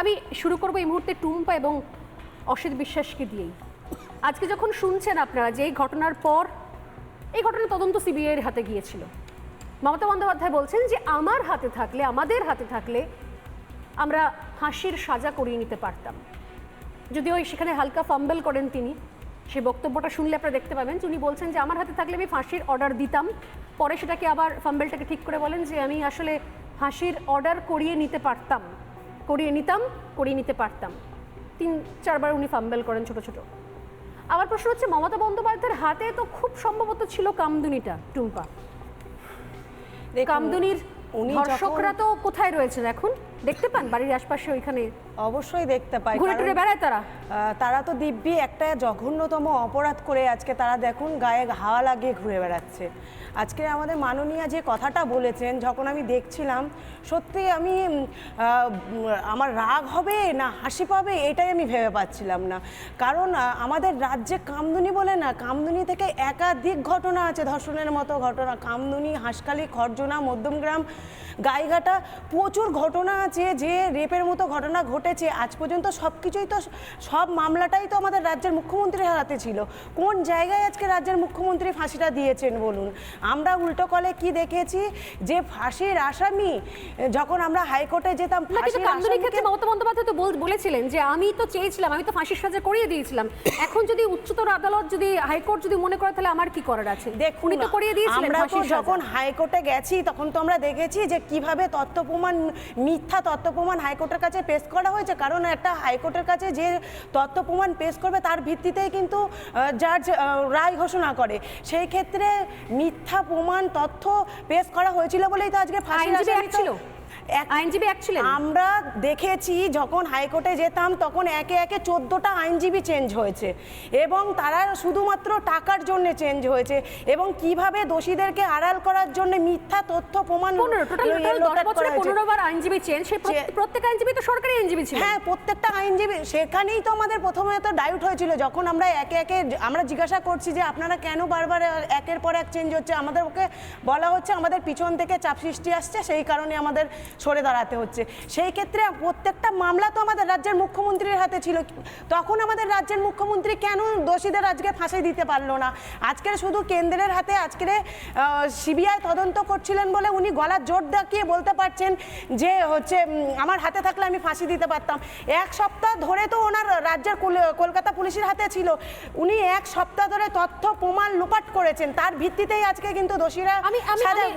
আমি শুরু করব এই মুহূর্তে টুম্পা এবং অসিত বিশ্বাসকে দিয়েই। আজকে যখন শুনছেন আপনারা যে এই ঘটনার পর, এই ঘটনার তদন্ত সিবিআই এর হাতে গিয়েছিল। মমতা বন্দ্যোপাধ্যায় বলছেন যে, আমার হাতে থাকলে, আমাদের হাতে থাকলে আমরা ফাঁসির সাজা করিয়ে নিতে পারতাম। যদিও সেখানে হালকা ফাম্বেল করেন তিনি সেই বক্তব্যটা শুনলে আপনারা দেখতে পাবেন উনি বলছেন যে, আমার হাতে থাকলে আমি ফাঁসির অর্ডার দিতাম। পরে সেটাকে আবার ফাম্বেলটাকে ঠিক করে বলেন যে, আমি আসলে ফাঁসির অর্ডার করিয়ে নিতে পারতাম। করিয়ে নিতাম করিয়ে নিতে পারতাম। তিন চারবার উনি ফাম্বেল করেন ছোট ছোট। আবার প্রশ্ন হচ্ছে মমতা বন্দ্যোপাধ্যায়ের হাতে তো খুব সম্ভবত ছিল কামদুনিটা টুম্পা। কামদুনির ধর্ষকরা তো কোথায় রয়েছেন এখন? দেখতে পান? বাড়ির আশপাশে ওইখানে অবশ্যই দেখতে পাই ঘুরে টুরে বেড়ায় তারা? তারা তো দিব্যি একটা জঘন্যতম অপরাধ করে আজকে তারা দেখুন গায়ে হাওয়া লাগিয়ে ঘুরে বেড়াচ্ছে। আজকে আমাদের মাননীয়া যে কথাটা বলেছেন যখন আমি দেখছিলাম সত্যি আমি আমার রাগ হবে না হাসি পাবে এটাই আমি ভেবে পাচ্ছিলাম না। কারণ আমাদের রাজ্যে কামদুনি বলে না কামদুনি থেকে একাধিক ঘটনা আছে ধর্ষণের মতো ঘটনা কামদুনি হাঁসখালি খরজনা মধ্যমগ্রাম গাইঘাটা প্রচুর ঘটনা আছে যে রেপের মতো ঘটনা ঘটেছে আজ পর্যন্ত সব কিছুই তো সব মামলাটাই তো আমাদের রাজ্যের মুখ্যমন্ত্রীর হাতে ছিল। কোন জায়গায় আজকে রাজ্যের মুখ্যমন্ত্রী ফাঁসিটা দিয়েছেন বলুন? আমরা উল্টো কলে কি দেখেছি? যে ফাঁসির আসামি যখন আমরা হাইকোর্টে যেতাম মমতা বন্দ্যোপাধ্যায় তো বলেছিলেন যে আমি তো চেয়েছিলাম আমি তো ফাঁসির সাজা করিয়ে দিয়েছিলাম। এখন যদি উচ্চতর আদালত যদি হাইকোর্ট যদি মনে করে তাহলে আমার কি করার আছে? দেখুন তো করিয়ে দিয়েছিলেন আমরা। যখন হাইকোর্টে গেছি তখন তো আমরা দেখেছি যে কীভাবে তথ্য প্রমাণ মিথ্যা তথ্য প্রমাণ হাইকোর্টের কাছে পেশ করা হয়েছে কারণ একটা হাইকোর্টের কাছে যে তথ্য প্রমাণ পেশ করবে তার ভিত্তিতেই কিন্তু জাজ রায় ঘোষণা করে সেই ক্ষেত্রে মিথ্যা প্রমাণ তথ্য পেশ করা হয়েছিল বলেই তো আজকে ফাঁসি ছিল? আইনজীবী এক ছিলেন আমরা দেখেছি যখন হাইকোর্টে যেতাম তখন একে একে চোদ্দোটা আইনজীবী চেঞ্জ হয়েছে এবং তারা শুধুমাত্র টাকার জন্য চেঞ্জ হয়েছে এবং কীভাবে দোষীদেরকে আড়াল করার জন্য মিথ্যা তথ্য প্রমাণ বার আইনজীবী চেঞ্জ সেই প্রত্যেক- আইনজীবী তো সরকারি আইনজীবী ছিলেন। হ্যাঁ প্রত্যেকটা আইনজীবী সেখানেই তো আমাদের প্রথমে তো ডাউট হয়েছিল যখন আমরা একে একে আমরা জিজ্ঞাসা করছি যে আপনারা কেন বারবার একের পর এক চেঞ্জ হচ্ছে? আমাদের ওকে বলা হচ্ছে আমাদের পিছন থেকে চাপ সৃষ্টি আসছে সেই কারণে আমাদের সরে দাঁড়াতে হচ্ছে। সেই ক্ষেত্রে প্রত্যেকটা মামলা তো আমাদের রাজ্যের মুখ্যমন্ত্রীর হাতে ছিল। তখন আমাদের রাজ্যের মুখ্যমন্ত্রী কেন দোষীদের আজকে ফাঁসি দিতে পারল না? আজকের শুধু কেন্দ্রের হাতে আজকের সিবিআই তদন্ত করছিলেন বলে উনি গলার জোর দেখিয়ে বলতে পারছেন যে হচ্ছে আমার হাতে থাকলে আমি ফাঁসি দিতে পারতাম। এক সপ্তাহ ধরে তো ওনার রাজ্যের কুল- কলকাতা পুলিশের হাতে ছিল। উনি এক সপ্তাহ ধরে তথ্য প্রমাণ লোপাট করেছেন। তার ভিত্তিতেই আজকে কিন্তু দোষীরা আমি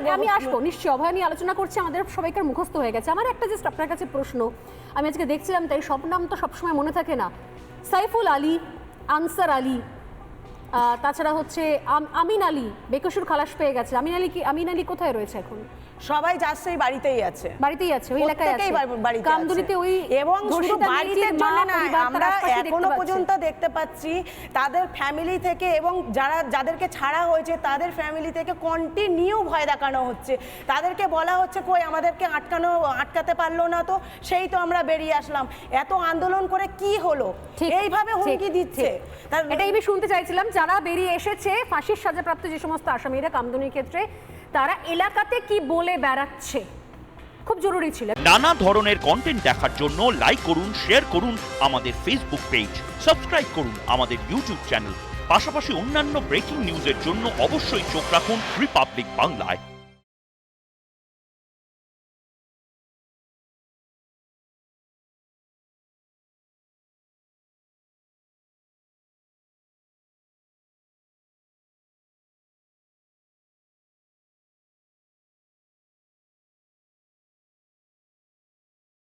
আমি আসব নিশ্চয়ই। অভয় নিয়ে আলোচনা করছি। আমাদের সবাইকার মুখস্থ হয়ে গেছে। আমার একটা জাস্ট আপনার কাছে প্রশ্ন। আমি আজকে দেখছিলাম, তাই সব নাম তো সবসময় মনে থাকে না। সাইফুল আলী, আনসার আলী তাছাড়া হচ্ছে আমিন আলী বেকসুর খালাস পেয়ে গেছে। আমিন আলী কি আমিন আলী কোথায় রয়েছে এখন? সবাই সেই বাড়িতেই আছে। বাড়িতেই আছে ওই এলাকায় আছে। কামদুনিতে ওই এবং শুধু বাড়িতে জন্য না আমরা এখনও পর্যন্ত দেখতে পাচ্ছি তাদের ফ্যামিলি থেকে এবং যারা যাদেরকে ছাড়া হয়েছে তাদের ফ্যামিলি থেকে কন্টিনিউ ভয় দেখানো হচ্ছে। তাদেরকে বলা হচ্ছে কই আমাদেরকে আটকানো আটকাতে পারল না তো সেই তো আমরা বেরিয়ে আসলাম। এত আন্দোলন করে কি হলো? এইভাবে হুমকি দিচ্ছে। এটাই আমি শুনতে চাইছিলাম যারা বেরিয়ে এসেছে। ফাঁসির সাজাপ্রাপ্ত যে সমস্ত আসামিরা কামদুনির ক্ষেত্রে, তারা এলাকাতে কি বলে বেড়াচ্ছে? খুব জরুরি ছিল। নানা ধরনের কন্টেন্ট দেখার জন্য লাইক করুন শেয়ার করুন আমাদের ফেসবুক পেজ সাবস্ক্রাইব করুন আমাদের ইউটিউব চ্যানেল পাশাপাশি অন্যান্য ব্রেকিং নিউজের জন্য অবশ্যই চোখ রাখুন রিপাবলিক বাংলায়